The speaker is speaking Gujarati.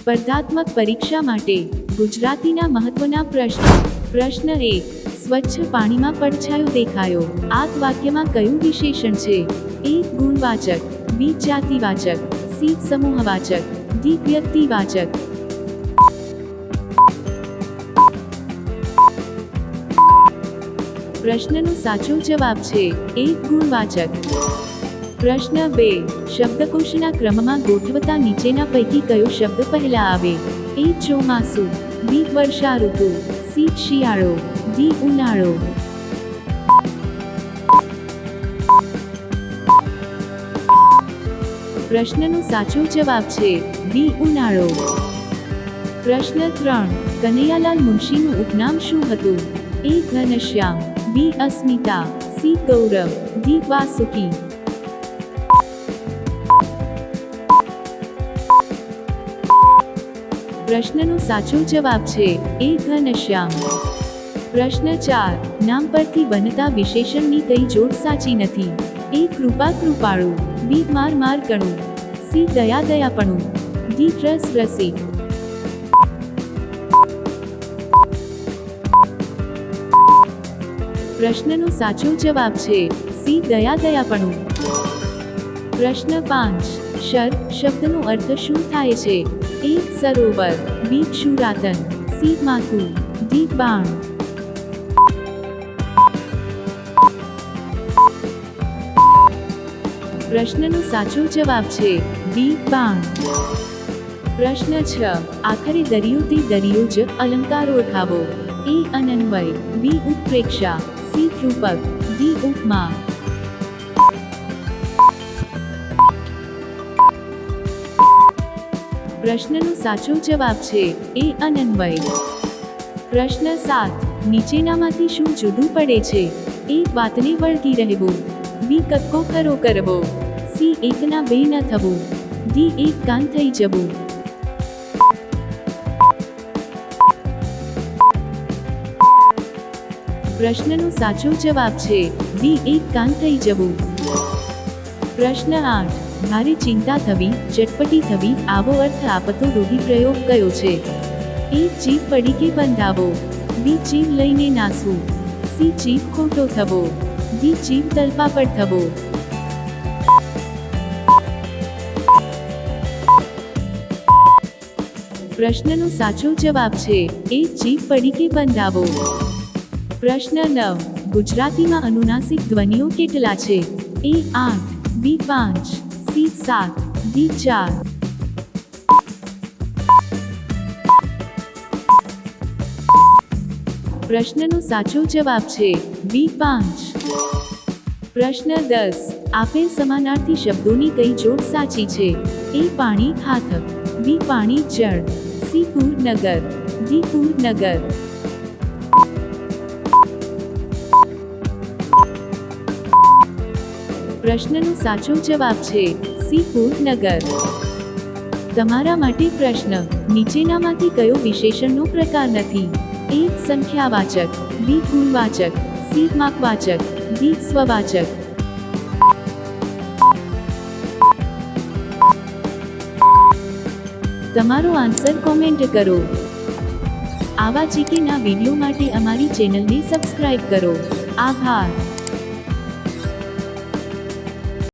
સ્પર્ધાત્મક પરીક્ષા માટે ગુજરાતીના મહત્વના પ્રશ્ન. પ્રશ્ન એક, સ્વચ્છ પાણીમાં પડછાયો દેખાયો. આ વાક્યમાં કયું વિશેષણ છે? એ, ગુણવાચક. બી, જાતિવાચક. સી, સમૂહવાચક. ડી, વ્યક્તિવાચક. પ્રશ્નનો સાચો જવાબ છે એક ગુણવાચક. પ્રશ્ન બે. શબ્દકોશના ક્રમમાં ગોઠવતા નીચેના પૈકી કયો શબ્દ પહેલા આવે? એ ચોમાસુ, બી વર્ષા ઋતુ સી શિયાળો, ડી ઉનાળો. પ્રશ્નનો સાચો જવાબ છે, બી ઉનાળો. પ્રશ્ન ત્રણ. કનૈયાલાલ મુનશીનું ઉપનામ શું હતું? A Ghanshyam, B Asmita, C Gaurav D Vasuki. પ્રશ્નનો સાચો જવાબ છે, એ ઘનશ્યામ પ્રશ્ન ચાર, નામ પરથી બનતા વિશેષણની કઈ જોડ સાચી નથી. એ કૃપા કૃપાળુ બી માર માર કણું. સી, દયા દયાપણું. ડી, રસ રસી. પ્રશ્નનો સાચો જવાબ છે, સી, દયા દયાપણું. પ્રશ્ન પાંચ શર, શબ્દનો અર્થ શું થાય છે? એ સરોવર બી શુરાતન સી માથું ડી બાણ પ્રશ્નનો સાચો જવાબ છે ડી બાણ પ્રશ્ન છ, આખરે દરિયો તે દરિયો જ અલંકાર ઓળખાવો. એ અનન્વય, બી ઉત્પ્રેક્ષા સી રૂપક ડી ઉપમા. પ્રશ્નનો સાચો જવાબ છે એ અનન્વય. પ્રશ્ન સાત, નીચેનામાંથી શું જુદું પડે છે? એ વાતને વળગી રહેવું. બી, કક્કો ખરો કરવો. સી, એકના બે ન થવું. ડી, એક કાન થઈ જવું. પ્રશ્નનો સાચો જવાબ છે ડી એક કાન થઈ જવું. પ્રશ્ન આઠ ભારે ચિંતા થવી, ચટપટી થવી, આવો અર્થ આપતો રૂઢિપ્રયોગ કયો છે? એ જીભ પડી કે બંધાવો બી જીભ લઈને નાસવું? સી જીભ ખોટો થવો? ડી જીભ તલપા પર થવો? પ્રશ્નનો સાચો જવાબ છે, એ જીભ પડી કે બંધાવો પ્રશ્ન નવ, ગુજરાતીમાં અનુનાસિક ધ્વનિઓ કેટલા છે? એ આઠ, બી પાંચ. સી સાત ડી ચાર પ્રશ્નનો સાચો જવાબ છે બી પાંચ. પ્રશ્ન દસ આપેલ સમાનાર્થી શબ્દોની કઈ જોડ સાચી છે? એ પાણી, હાથક. બી પાણી, જળ. સી પૂર નગર ડી પૂર પ્રશ્નનો સાચો જવાબ છે સી નગર તમારા માટે પ્રશ્ન, નીચેનામાંથી કયો વિશેષણનો પ્રકાર નથી? એ, સંખ્યાવાચક, બી, ગુણવાચક, સી માપવાચક ડી, સ્વવાચક. તમારો આન્સર કોમેન્ટ કરો. આવા જીકેના વીડિયો માટે અમારી ચેનલને સબસ્ક્રાઇબ કરો. આભાર.